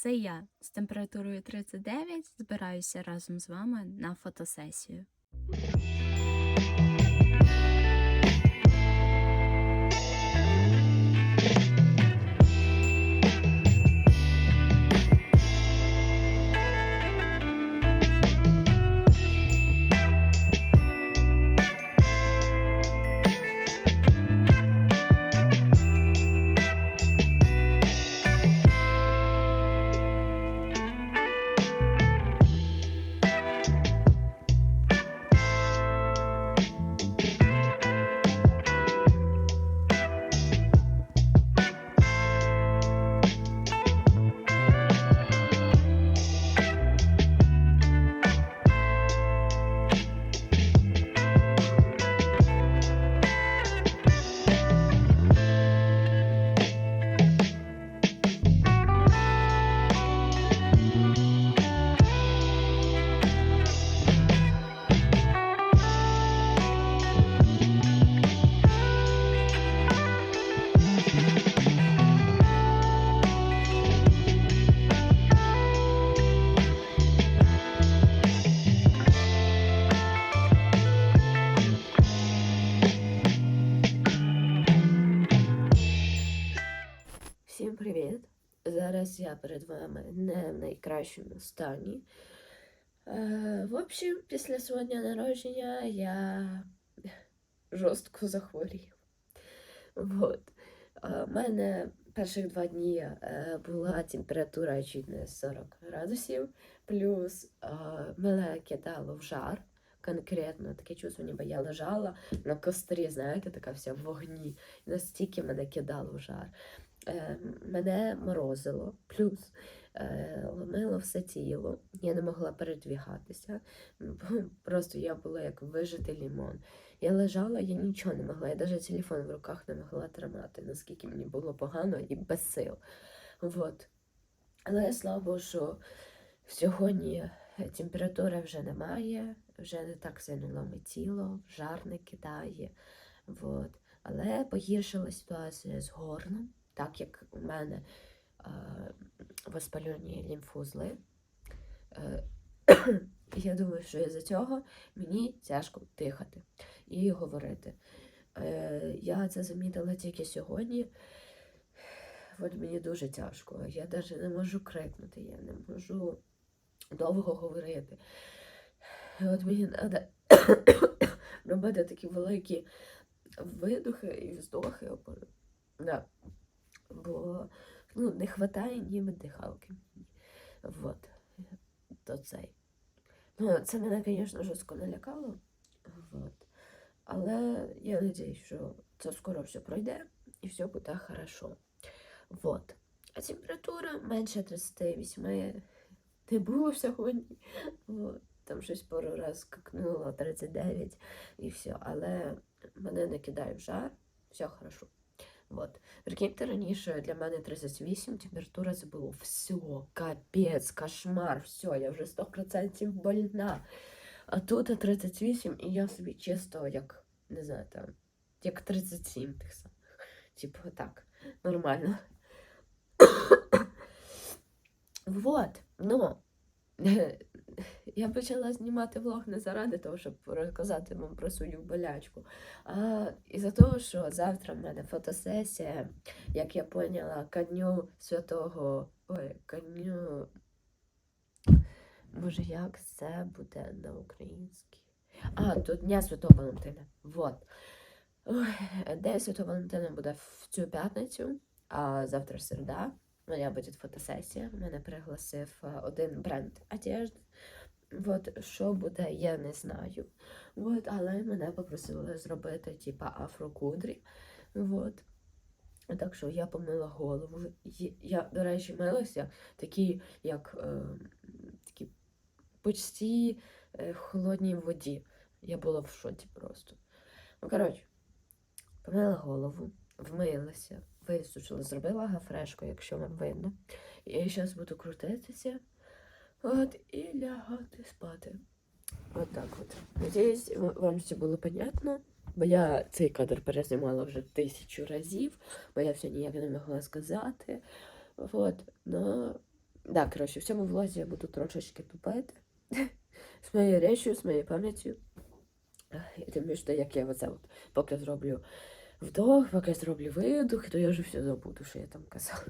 Це я з температурою 39 збираюся разом з вами на фотосесію. Зараз я перед вами не в найкращому стані. Е, в общем, після свого дня народження я жорстко захворів. Вот. Е, У мене перших два дні е, була температура чуть не 40 градусів, плюс е, мене кидало в жар. Конкретно таке чувство, ніби я лежала на кострі, знаєте, така вся в вогні. Настільки мене кидало в жар е, мене морозило, плюс е, ломило все тіло. Я не могла передвігатися. Просто я була як вижитий лімон. Я лежала, я нічого не могла, я навіть телефон в руках не могла тримати, наскільки мені було погано і без сил. Вот. Але слава Богу, що сьогодні температури вже немає, вже не так сильно ломить тіло, жар не кидає. Вот. Але погіршила ситуація з горлом так як у мене е, воспалені лімфузли. Е, я думаю, що із-за цього мені тяжко дихати і говорити. Е, я це замітила тільки сьогодні. От мені дуже тяжко. Я навіть не можу крикнути, я не можу довго говорити. От мені треба робити такі великі видохи і вздохи. Да бо ну, не вистачає ніби дихалки. Вот. То цей. Ну, це мене, звісно, жорстко налякало. Вот. Але я сподіваюся, що це скоро все пройде і все буде хорошо. Вот. А температура менше 38 не було сьогодні. Вот. Там щось пару раз скакнуло 39 і все. Але мене не кидає в жар, все хорошо. Вот. Прикиньте, раніше для мене 38, температура це було все, капець, кошмар, все, я вже 100% больна. А тут 38, і я собі чисто як, не знаю, там, як 37 тих самих. Типу, так, нормально. вот, ну, я почала знімати влог не заради того, щоб розказати вам про свою болячку. А із-за того, що завтра в мене фотосесія, як я поняла, ко дню святого. Ой, ко дню... Боже, як це буде на українській? А, тут Дня Святого Валентина. Вот. День Святого Валентина буде в цю п'ятницю, а завтра середа. Моя буде фотосесія. Мене пригласив е, один бренд одежди. От що буде, я не знаю. От, але мене попросили зробити типа афрокудрі. От. Так що я помила голову. Я, до речі, милася такі, як е, такі почти е, холодній воді. Я була в шоці просто. Ну, коротше, помила голову, вмилася, висушила, зробила гафрешку, якщо вам видно. І зараз буду крутитися. От, і лягати спати. От так от. Надіюсь, вам все було понятно. Бо я цей кадр перезнімала вже тисячу разів, бо я все ніяк не могла сказати. От, но Да, коротше, в цьому влозі я буду трошечки тупити. З моєю речью, з моєю пам'яттю. І тим більше, як я оце от, поки зроблю вдох, поки я зроблю видох, то я вже все забуду, що я там казала.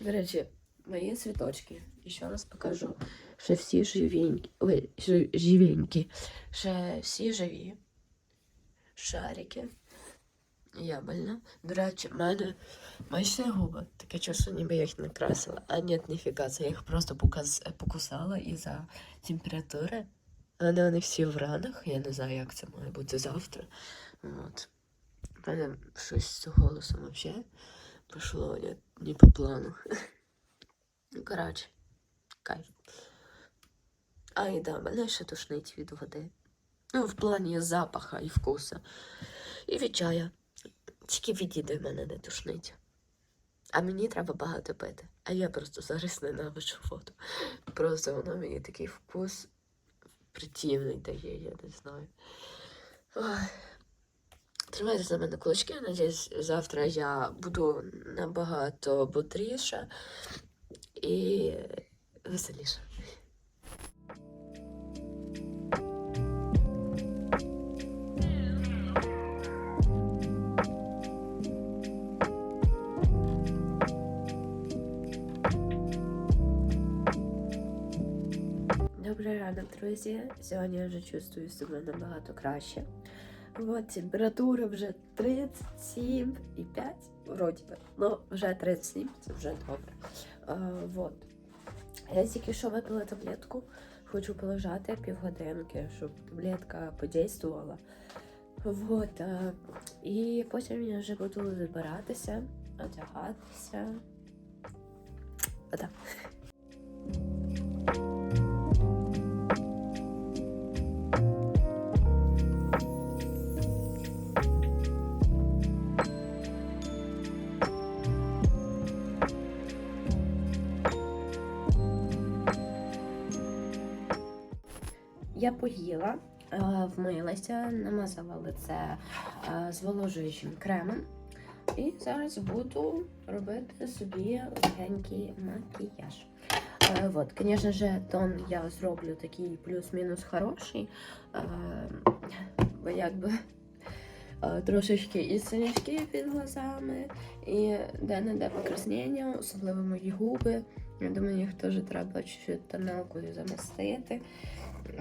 До речі, мої цвіточки. І ще раз покажу. Ще всі живенькі. Ой, живенькі. Ще всі живі. Шарики. Я больна. До речі, в мене майже губи. Таке чувство, ніби я їх накрасила. А ні, ніфіга, це я їх просто показ... покусала із-за температури. Вони, вони всі в ранах. Я не знаю, як це має бути завтра. От. У мене щось з голосом взагалі пішло не, не по плану. Ну, коротше, кайф. А, і да, мене ще тушнить від води. Ну, в плані запаха і вкуса. І від чая. Тільки від їди мене не тушнить. А мені треба багато пити. А я просто зараз ненавиджу воду. Просто воно мені такий вкус противний дає, я не знаю. Ой. Тримайте за мене кулачки. Надіюсь, завтра я буду набагато бодріша і веселіша. Добрий ранок, друзі. Сьогодні я вже чувствую себе набагато краще. От температура вже 37,5, вроді би. Ну, вже 37, це вже добре. А, вот. Я тільки що випила таблетку. Хочу полежати півгодинки, щоб таблетка подействувала. Вот. А, і потім я вже буду збиратися, одягатися. Отак. Я поїла, е, вмилася, намазала лице е, зволожуючим кремом. І зараз буду робити собі легенький макіяж. Е, Вот, звісно ж, тон я зроблю такий плюс-мінус хороший, е, бо якби е, трошечки і синячки під глазами, і де-не-де покраснення, особливо мої губи. Я думаю, їх теж треба чуть-чуть тоналкою замастити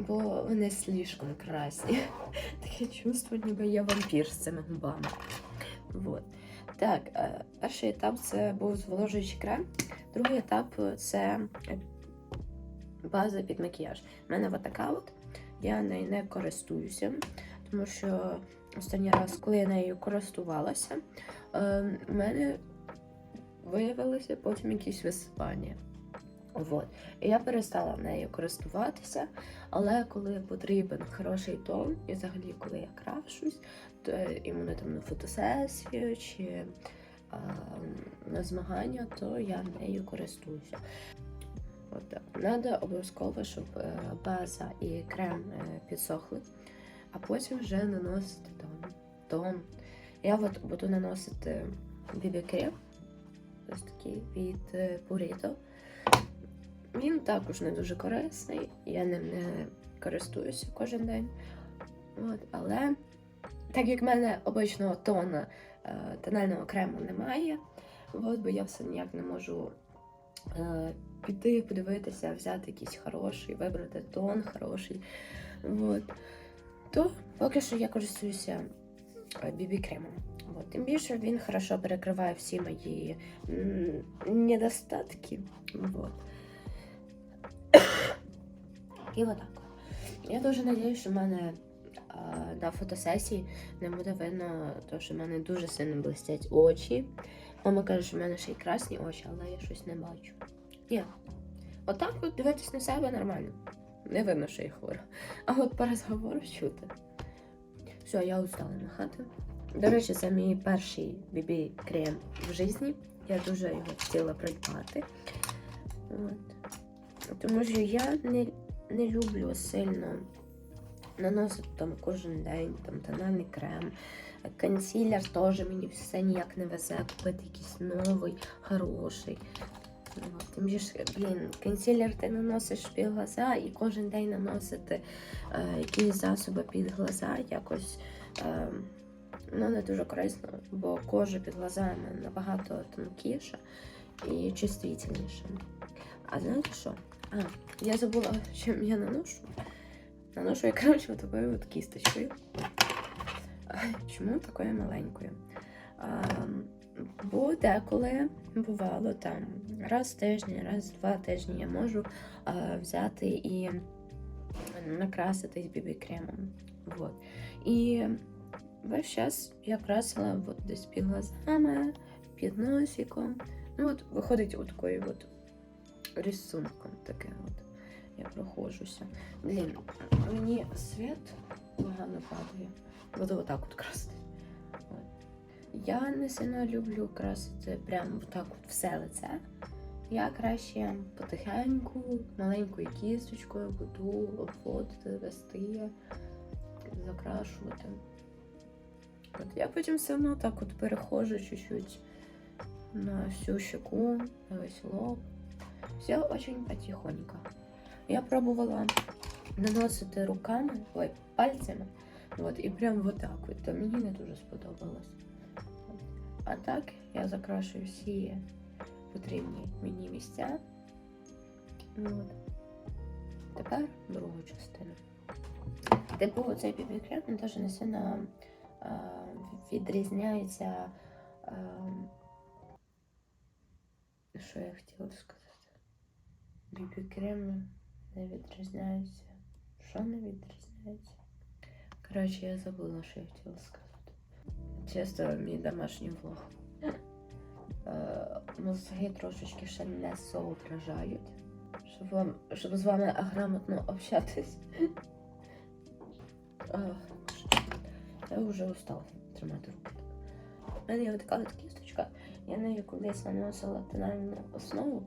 бо вони слишком красні. Таке чувство, ніби я вампір з цими губами. Вот. Так, е, перший етап це був зволожуючий крем, другий етап це е, база під макіяж. У мене от така от, я нею не користуюся, тому що останній раз, коли я нею користувалася, е, в мене виявилося потім якісь висипання. Вот. І я перестала нею користуватися, але коли потрібен хороший тон, і взагалі, коли я крашусь, то іменно там на фотосесію чи а, на змагання, то я нею користуюся. От. Надо обов'язково, щоб е, база і крем е, підсохли, а потім вже наносити тон. тон. Я от буду наносити бібі-крем, ось такий від е, Purito. Він також не дуже корисний, я ним не користуюся кожен день. От, але так як в мене обичного тона е, тонального крему немає, от, бо я все ніяк не можу е, піти, подивитися, взяти якийсь хороший, вибрати тон хороший. От, то поки що я користуюся бібі-кремом. От, тим більше він хорошо перекриває всі мої недостатки. От. І отак. Я дуже сподіваюся, що в мене а, на фотосесії не буде видно, то, що в мене дуже сильно блистять очі. Мама каже, що в мене ще й красні очі, але я щось не бачу. Ні. Отак от дивитись на себе нормально. Не видно, що я хвора. А от по розговору чути. Все, я устала махати. До речі, це мій перший бібі крем в житті. Я дуже його хотіла придбати. От. Тому що я не, не люблю сильно наносити там кожен день там тональний крем. Консилер теж мені все ніяк не везе купити якийсь новий, хороший. Тим більше, блін, консилер ти наносиш під глаза і кожен день наносити е, якісь засоби під глаза якось е, ну, не дуже корисно, бо кожа під глазами набагато тонкіша і чувствительніша. А знаєте що? А, я забула, чим я наношу. Наношу я, коротше, такою от кісточкою. А, Чому такою маленькою? А, бо деколи бувало там раз в тиждень, раз в два тижні я можу а, взяти і накраситись бібі-кремом. Вот. І весь час я красила от десь під глазами, під носиком. Ну от виходить от такою от рисунком таке от. Я проходжуся. Блін, мені світ погано падає. Буду отак от красити. Я не сильно люблю красити прямо так от все лице. Я краще потихеньку, маленькою кісточкою буду обводити, вести, закрашувати. От я потім все одно так от перехожу чуть-чуть на всю щеку, на весь лоб. Все очень потихоньку. Я пробувала наносити руками, ой, пальцями. От, і прям вот так от. То мені не дуже сподобалось. А так я закрашую всі потрібні мені місця. От. Тепер другу частину. Типу, цей бібі-крем він теж не сильно а, відрізняється. А, що я хотіла сказати? Бібі-креми не відрізняються. Що не відрізняється? Коротше, я забула, що я хотіла сказати. Чисто мій домашній влог. Е, Мозги трошечки ще не соображають, щоб, вам, щоб з вами грамотно общатись. Я вже устав тримати руки. У мене є така кісточка. Я нею колись наносила тональну основу,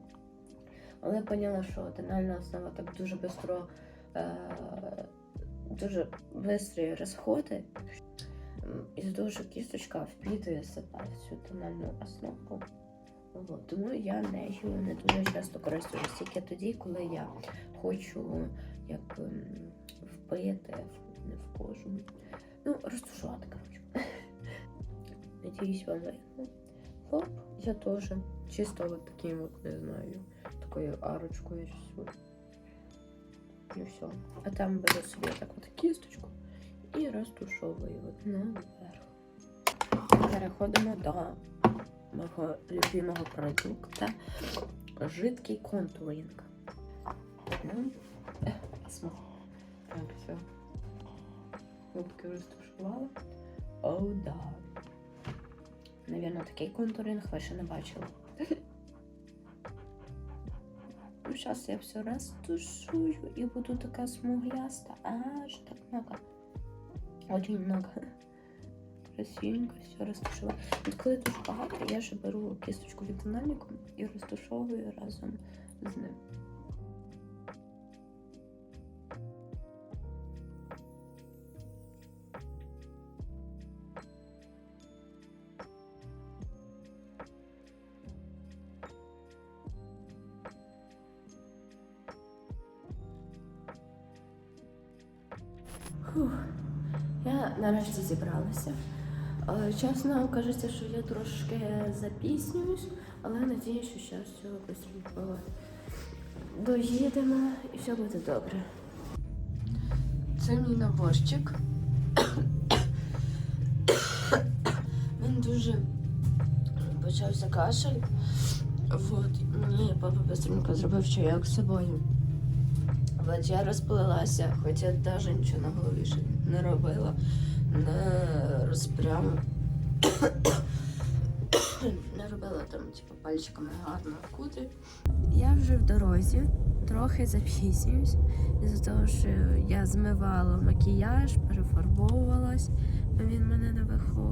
але поняла, що тональна основа так дуже швидко, е, дуже швидкі розходи. М, Із того, що кісточка впітує себе цю тональну основу. От, тому я нею не дуже часто користуюсь тільки тоді, коли я хочу як ем, впити не в кожу. Ну, розтушувати, коротше. Надіюсь, вам. Хоп, я теж чисто от таким от, не знаю, такою арочкою всю. І все. А там беру собі так от кісточку і розтушовую от наверх. Переходимо до мого любимого продукту жидкий контуринг. Ну, е. Так, все. Губки розтушувала. О, да. Навірно, такий контуринг ви ще не бачили. Ну, зараз я все розтушую і буду така смугляста. Аж так много. Очень много. Красивенько все розташувала. От коли дуже багато, я ще беру кисточку від тональнику і розташовую разом з ним. Нарешті. Е, Чесно кажеться, що я трошки запіснююсь, але надію, що зараз все швидко доїдемо і все буде добре. Це мій наборчик. Він дуже почався кашель. Вот. Мені папа быстренько зробив чайок з собою. От я розплилася, хоча навіть нічого на голові ще не робила, не розпрямо. не робила там, типу, пальчиками гарно куди. Я вже в дорозі, трохи запізнююсь, із-за того, що я змивала макіяж, перефарбовувалась, бо він мене не виходить.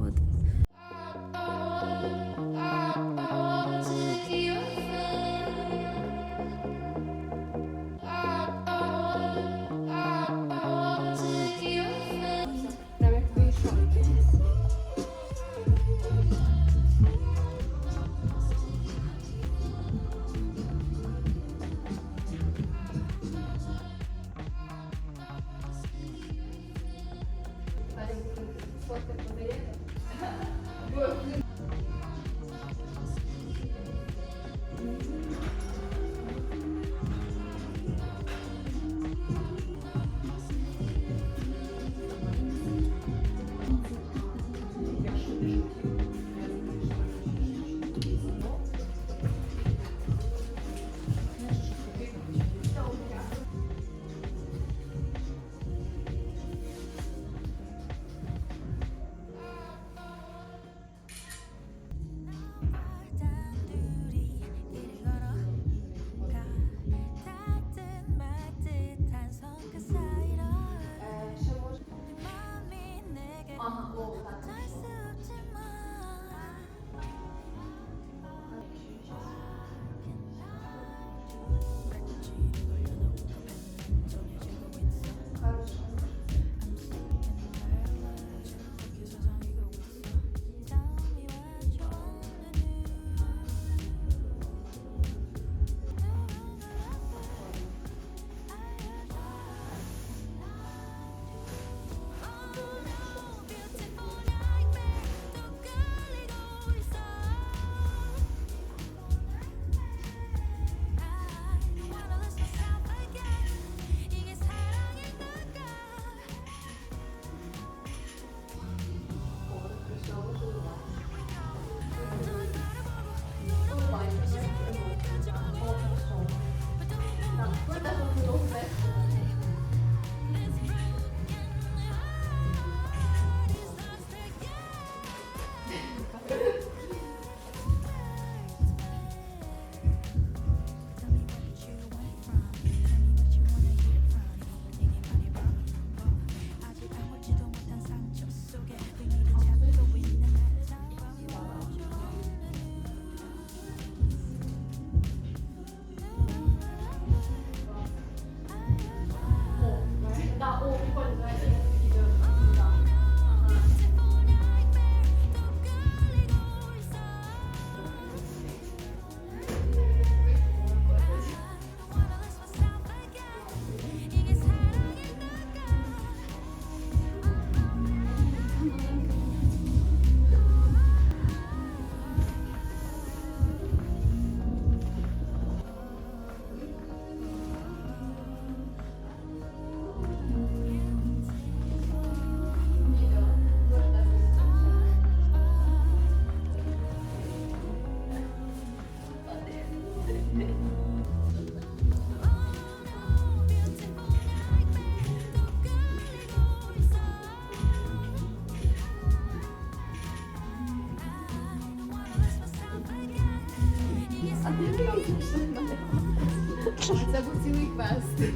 Це був цілий квест.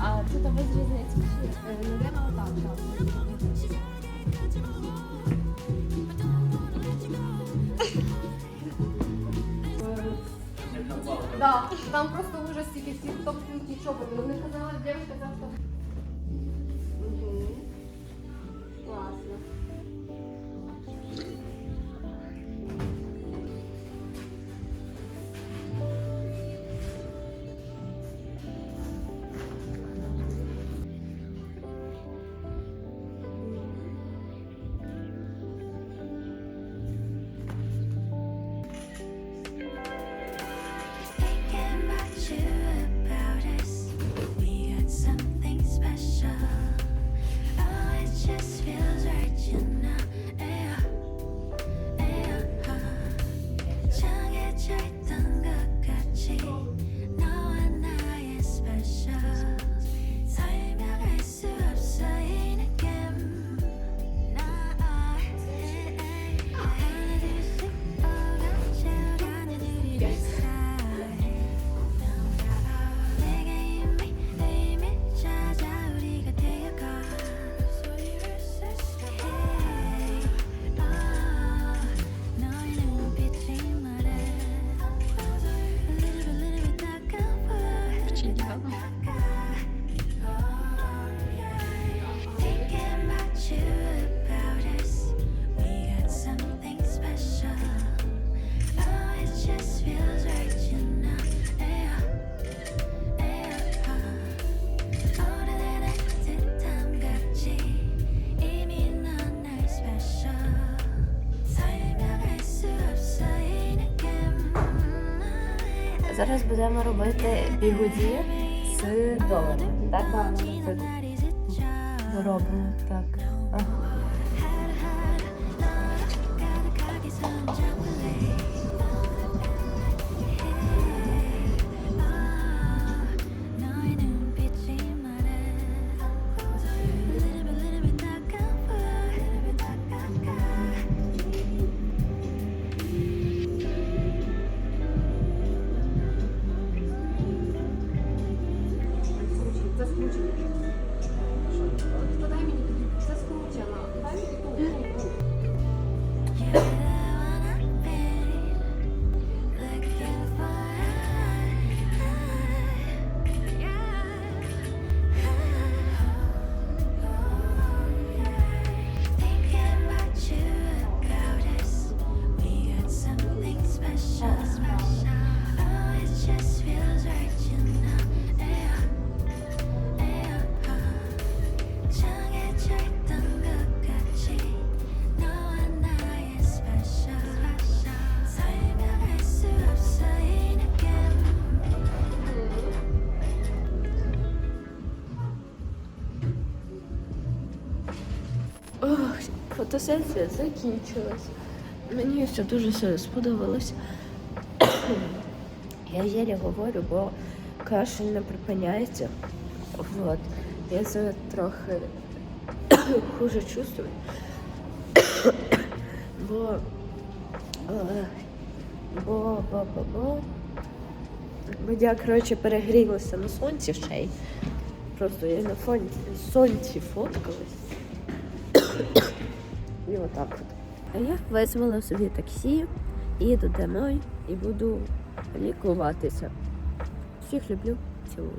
А тут без різниці. Е, Наверно, отак. Так, е, там просто ужас тільки всіх топ-тюк нічого. Вони казали, дівчинка завтра. Зараз будемо робити бігуді з доларами. Так, це робимо так. Ага. фотосесія закінчилась. Мені все дуже все сподобалось. Я єлі говорю, бо кашель не припиняється. Вот. Я це трохи хуже чувствую. бо, е, бо, бо, бо, бо. Бо я, коротше, перегрілася на сонці ще й. Просто я на фон... сонці фоткалась. І отак. от. А я визвала собі таксі, їду домой і буду лікуватися. Всіх люблю, цілую.